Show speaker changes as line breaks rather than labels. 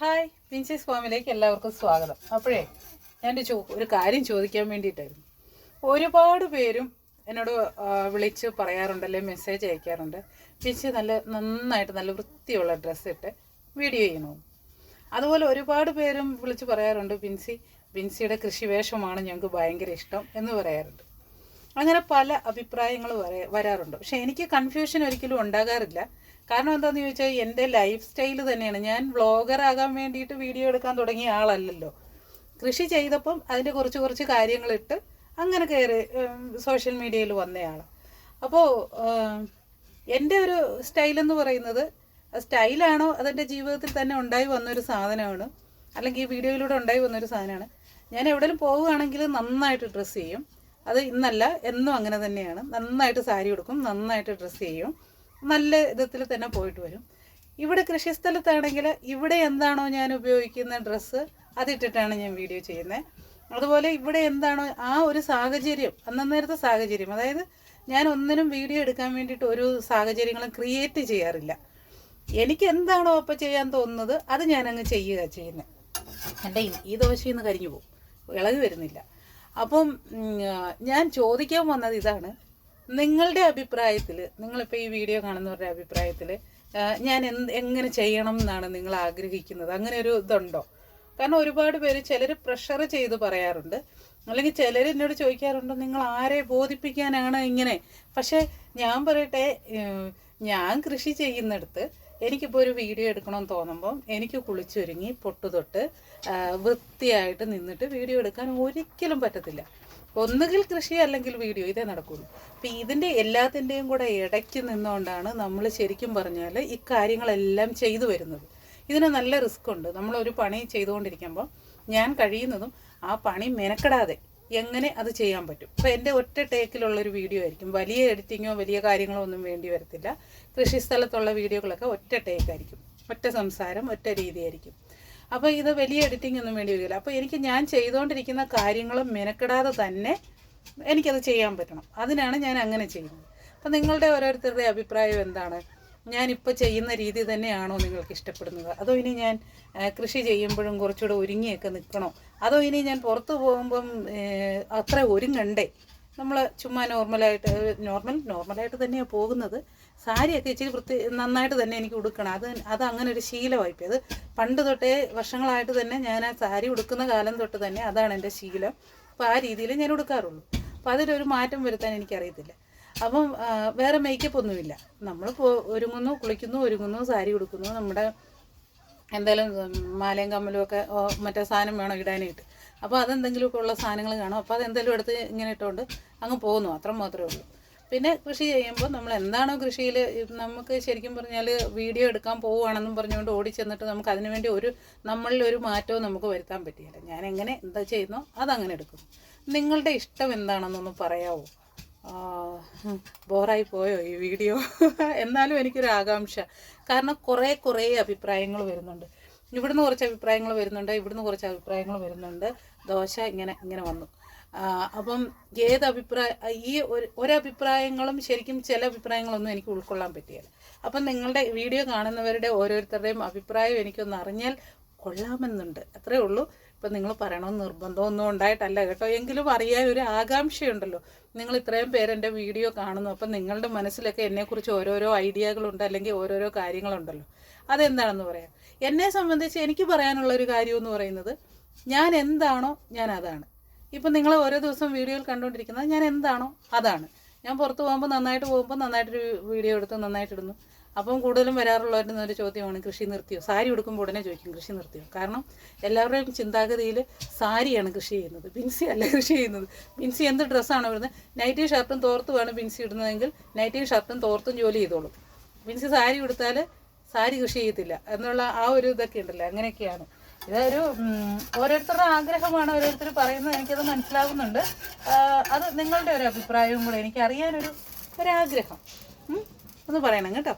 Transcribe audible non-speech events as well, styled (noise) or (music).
Hi വിൻസീസ് ഫോമിലേക്ക് എല്ലാവർക്കും സ്വാഗതം. അപ്പോഴേ ഞാൻ ചോ ഒരു കാര്യം ചോദിക്കാൻ വേണ്ടിയിട്ടായിരുന്നു. ഒരുപാട് പേരും എന്നോട് വിളിച്ച് പറയാറുണ്ടല്ലേ മെസ്സേജ് അയക്കാറുണ്ട്. ചേച്ചി നല്ല നന്നായിട്ട് നല്ല വൃത്തിയുള്ള ഡ്രസ്സ് ഇട്ട് വീഡിയോ ചെയ്യണമെന്ന് അതുപോലെ ഒരുപാട് പേരും വിളിച്ച് പറയാറുണ്ട് ബിൻസി ബിൻസിയുടെ കൃഷിവേഷമാണ് ഞങ്ങൾക്ക് ഭയങ്കര ഇഷ്ടം എന്ന് പറയാറുണ്ട്. അങ്ങനെ പല അഭിപ്രായങ്ങൾ വരെ വരാറുണ്ട്. പക്ഷെ എനിക്ക് കൺഫ്യൂഷൻ ഒരിക്കലും ഉണ്ടാകാറില്ല. കാരണം എന്താണെന്ന് ചോദിച്ചാൽ എന്റെ ലൈഫ് സ്റ്റൈൽ തന്നെയാണ്. ഞാൻ വ്ളോഗറാകാൻ വേണ്ടിയിട്ട് വീഡിയോ എടുക്കാൻ തുടങ്ങിയ ആളല്ലല്ലോ. കൃഷി ചെയ്തപ്പം അതിന്റെ കുറച്ച് കുറച്ച് കാര്യങ്ങളിട്ട് അങ്ങനെ കയറി സോഷ്യൽ മീഡിയയിൽ വന്നയാളാണ് അപ്പോൾ എന്റെ ഒരു സ്റ്റൈലെന്ന് പറയുന്നത് സ്റ്റൈലാണോ അതെന്റെ ജീവിതത്തിൽ തന്നെ ഉണ്ടായി വന്നൊരു സാധനമാണ്. അല്ലെങ്കിൽ ഈ വീഡിയോയിലൂടെ ഉണ്ടായി വന്നൊരു സാധനമാണ്. ഞാൻ എവിടെയും പോവുകയാണെങ്കിൽ നന്നായിട്ട് ഡ്രസ്സ് ചെയ്യും. അത് ഇന്നല്ല എന്നും അങ്ങനെ തന്നെയാണ്. നന്നായിട്ട് സാരി ഉടുക്കും നന്നായിട്ട് ഡ്രസ്സ് ചെയ്യും. നല്ല വിധത്തിൽ തന്നെ പോയിട്ട് വരും. ഇവിടെ കൃഷിസ്ഥലത്താണെങ്കിൽ ഇവിടെ എന്താണോ ഞാൻ ഉപയോഗിക്കുന്ന ഡ്രസ്സ് അതിട്ടിട്ടാണ് ഞാൻ വീഡിയോ ചെയ്യുന്നത്. അതുപോലെ ഇവിടെ എന്താണോ ആ ഒരു സാഹചര്യം അന്നേരത്തെ സാഹചര്യം അതായത് ഞാൻ ഒന്നിനും വീഡിയോ എടുക്കാൻ വേണ്ടിയിട്ട് ഒരു സാഹചര്യങ്ങളും ക്രിയേറ്റ് ചെയ്യാറില്ല. എനിക്ക് എന്താണോ അപ്പോൾ ചെയ്യാൻ തോന്നുന്നത് അത് ഞാനങ്ങ് ചെയ്യുക ചെയ്യുന്നത്. എന്റെ ഈ- ദോശയിൽ നിന്ന് കരിഞ്ഞു പോകും. ഇളകി വരുന്നില്ല. അപ്പം ഞാൻ ചോദിക്കാൻ വന്നത് ഇതാണ്. നിങ്ങളുടെ അഭിപ്രായത്തിൽ നിങ്ങളിപ്പോൾ ഈ വീഡിയോ കാണുന്നവരുടെ അഭിപ്രായത്തിൽ ഞാൻ എന്ത് എങ്ങനെ ചെയ്യണം എന്നാണ് നിങ്ങൾ ആഗ്രഹിക്കുന്നത്? അങ്ങനെ ഒരു ഇതുണ്ടോ? കാരണം ഒരുപാട് പേര് ചിലർ പ്രഷർ ചെയ്ത് പറയാറുണ്ട്. അല്ലെങ്കിൽ ചിലർ എന്നോട് ചോദിക്കാറുണ്ട് നിങ്ങൾ ആരെ ബോധിപ്പിക്കാനാണ് ഇങ്ങനെ? പക്ഷേ ഞാൻ പറയട്ടെ ഞാൻ കൃഷി ചെയ്യുന്നിടത്ത് എനിക്കിപ്പോൾ ഒരു വീഡിയോ എടുക്കണമെന്ന് തോന്നുമ്പം എനിക്ക് കുളിച്ചൊരുങ്ങി പൊട്ടുതൊട്ട് വൃത്തിയായിട്ട് നിന്നിട്ട് വീഡിയോ എടുക്കാൻ ഒരിക്കലും പറ്റത്തില്ല. ഒന്നുകിൽ കൃഷി അല്ലെങ്കിൽ വീഡിയോ ഇതേ നടക്കുള്ളൂ. അപ്പം ഇതിന്റെ എല്ലാത്തിന്റെയും കൂടെ ഇടയ്ക്ക് നിന്നുകൊണ്ടാണ് നമ്മൾ ശരിക്കും പറഞ്ഞാൽ ഇക്കാര്യങ്ങളെല്ലാം ചെയ്തു വരുന്നത്. ഇതിന് നല്ല റിസ്ക് ഉണ്ട്. നമ്മളൊരു പണി ചെയ്തുകൊണ്ടിരിക്കുമ്പോൾ ഞാൻ കഴിയുന്നതും ആ പണി മെനക്കെടാതെ എങ്ങനെ അത് ചെയ്യാൻ പറ്റും? അപ്പോൾ എന്റെ ഒറ്റ ടേക്കിലുള്ളൊരു വീഡിയോ ആയിരിക്കും. വലിയ എഡിറ്റിങ്ങോ വലിയ കാര്യങ്ങളോ ഒന്നും വേണ്ടി വരത്തില്ല. കൃഷി സ്ഥലത്തുള്ള വീഡിയോകളൊക്കെ ഒറ്റ ടേക്കായിരിക്കും. ഒറ്റ സംസാരം ഒറ്റ രീതിയായിരിക്കും. അപ്പോൾ ഇത് വലിയ എഡിറ്റിംഗ് ഒന്നും വേണ്ടി വരില്ല. അപ്പോൾ എനിക്ക് ഞാൻ ചെയ്തുകൊണ്ടിരിക്കുന്ന കാര്യങ്ങളും മെനക്കെടാതെ തന്നെ എനിക്കത് ചെയ്യാൻ പറ്റണം. അതിനാണ് ഞാൻ അങ്ങനെ ചെയ്യുന്നത്. അപ്പം നിങ്ങളുടെ ഓരോരുത്തരുടെ അഭിപ്രായം എന്താണ്? ഞാനിപ്പോൾ ചെയ്യുന്ന രീതി തന്നെയാണോ നിങ്ങൾക്ക് ഇഷ്ടപ്പെടുന്നത്? അതോ ഇനി ഞാൻ കൃഷി ചെയ്യുമ്പോഴും കുറച്ചുകൂടെ ഒരുങ്ങിയൊക്കെ നിൽക്കണോ അതോ ഇനി ഞാൻ പുറത്തു പോകുമ്പം അത്ര ഒരുങ്ങണ്ടേ? നമ്മൾ ചുമ്മാ നോർമലായിട്ട് നോർമൽ നോർമലായിട്ട് തന്നെയാണ് പോകുന്നത്. സാരിയൊക്കെ ഇച്ചിരി വൃത്തി നന്നായിട്ട് തന്നെ എനിക്ക് ഉടുക്കണം. അത് അത് അങ്ങനെ ഒരു ശീലമായിപ്പോയി. അത് പണ്ട് തൊട്ടേ വർഷങ്ങളായിട്ട് തന്നെ ഞാൻ ആ സാരി ഉടുക്കുന്ന കാലം തൊട്ട് തന്നെ അതാണ് എന്റെ ശീലം. അപ്പോൾ ആ രീതിയിൽ ഞാൻ ഉടുക്കാറുള്ളൂ. അപ്പോൾ അതിലൊരു മാറ്റം വരുത്താൻ എനിക്കറിയത്തില്ല. അപ്പം വേറെ മേക്കപ്പ് ഒന്നുമില്ല. നമ്മൾ ഒരുങ്ങുന്നു കുളിക്കുന്നു ഒരുങ്ങുന്നു സാരി ഉടുക്കുന്നു. നമ്മുടെ എന്തായാലും മാലയും കമ്മലും ഒക്കെ മറ്റേ സാധനം വേണം ഇടാനായിട്ട്. അപ്പോൾ അതെന്തെങ്കിലുമൊക്കെ ഉള്ള സാധനങ്ങൾ കാണും. അപ്പോൾ അതെന്തെങ്കിലും എടുത്ത് ഇങ്ങനെ ഇട്ടുകൊണ്ട് അങ്ങ് പോകുന്നു. അത്ര മാത്രമേ ഉള്ളൂ. പിന്നെ കൃഷി ചെയ്യുമ്പോൾ നമ്മൾ എന്താണോ കൃഷിയിൽ നമുക്ക് ശരിക്കും പറഞ്ഞാൽ വീഡിയോ എടുക്കാൻ പോവുകയാണെന്നും പറഞ്ഞുകൊണ്ട് ഓടി ചെന്നിട്ട് നമുക്ക് അതിനുവേണ്ടി ഒരു നമ്മളിൽ ഒരു മാറ്റവും നമുക്ക് വരുത്താൻ പറ്റിയില്ല. ഞാൻ എങ്ങനെ എന്താ ചെയ്യുന്നോ അതങ്ങനെ എടുക്കും നിങ്ങളുടെ ഇഷ്ടം എന്താണെന്നൊന്ന് പറയാമോ ബോറായി പോയോ ഈ വീഡിയോ? (laughs) എന്നാലും എനിക്കൊരു ആകാംക്ഷ കാരണം കുറേ കുറേ അഭിപ്രായങ്ങൾ വരുന്നുണ്ട്. ഇവിടുന്ന് കുറച്ച് അഭിപ്രായങ്ങൾ വരുന്നുണ്ട് ഇവിടുന്ന് കുറച്ച് അഭിപ്രായങ്ങൾ വരുന്നുണ്ട്. ദോശ ഇങ്ങനെ ഇങ്ങനെ വന്നു. അപ്പം ഏത് അഭിപ്രായ ഈ ഒരു ഒരഭിപ്രായങ്ങളും ശരിക്കും ചില അഭിപ്രായങ്ങളൊന്നും എനിക്ക് ഉൾക്കൊള്ളാൻ പറ്റിയില്ല. അപ്പം നിങ്ങളുടെ വീഡിയോ കാണുന്നവരുടെ ഓരോരുത്തരുടെയും അഭിപ്രായം എനിക്കൊന്ന് അറിഞ്ഞാൽ കൊള്ളാമെന്നുണ്ട്. അത്രേ ഉള്ളൂ. ഇപ്പം നിങ്ങൾ പറയണമെന്ന് നിർബന്ധമൊന്നും ഉണ്ടായിട്ടല്ല കേട്ടോ. എങ്കിലും അറിയാൻ ഒരു ആകാംക്ഷയുണ്ടല്ലോ. നിങ്ങൾ ഇത്രയും പേരെന്റെ വീഡിയോ കാണുന്നു. അപ്പം നിങ്ങളുടെ മനസ്സിലൊക്കെ എന്നെക്കുറിച്ച് ഓരോരോ ഐഡിയകളുണ്ട് അല്ലെങ്കിൽ ഓരോരോ കാര്യങ്ങളുണ്ടല്ലോ. അതെന്താണെന്ന് പറയാം. എന്നെ സംബന്ധിച്ച് എനിക്ക് പറയാനുള്ള ഒരു എന്ന് പറയുന്നത് ഞാൻ എന്താണോ ഞാൻ അതാണ്. ഇപ്പം നിങ്ങൾ ഓരോ ദിവസം വീഡിയോയിൽ കണ്ടുകൊണ്ടിരിക്കുന്നത് ഞാൻ എന്താണോ അതാണ്. ഞാൻ പുറത്ത് പോകുമ്പോൾ നന്നായിട്ട് പോകുമ്പോൾ നന്നായിട്ടൊരു വീഡിയോ എടുത്ത് നന്നായിട്ടിടുന്നു അപ്പം കൂടുതലും വരാറുള്ളവരുടെ ഒരു ചോദ്യമാണ് കൃഷി നിർത്തിയോ? സാരി ഉടുക്കുമ്പോൾ ഉടനെ ചോദിക്കും കൃഷി നിർത്തിയോ? കാരണം എല്ലാവരുടെയും ചിന്താഗതിയിൽ സാരിയാണ് കൃഷി ചെയ്യുന്നത്. ബിൻസി അല്ല കൃഷി ചെയ്യുന്നത്. ബിൻസി എന്ത് ഡ്രസ്സാണ് ഇടുന്നത്? നൈറ്റി ഷർട്ടും തോർത്തുമാണ് ബിൻസി ഇടുന്നതെങ്കിൽ നൈറ്റിയും ഷർട്ടും തോർത്തും ജോലി ചെയ്തോളും. ബിൻസി സാരി ഉടുത്താൽ സാരി കൃഷി ചെയ്യത്തില്ല എന്നുള്ള ആ ഒരു ഇതൊക്കെ ഉണ്ടല്ലോ അങ്ങനെയൊക്കെയാണ്. ഇതൊരു ഓരോരുത്തരുടെ ആഗ്രഹമാണ് ഓരോരുത്തർ പറയുന്നത് എനിക്കത് മനസ്സിലാകുന്നുണ്ട്. അത് നിങ്ങളുടെ ഒരു അഭിപ്രായവും കൂടെ എനിക്ക് അറിയാനൊരു ഒരാഗ്രഹം? ഒന്ന് പറയണം കേട്ടോ.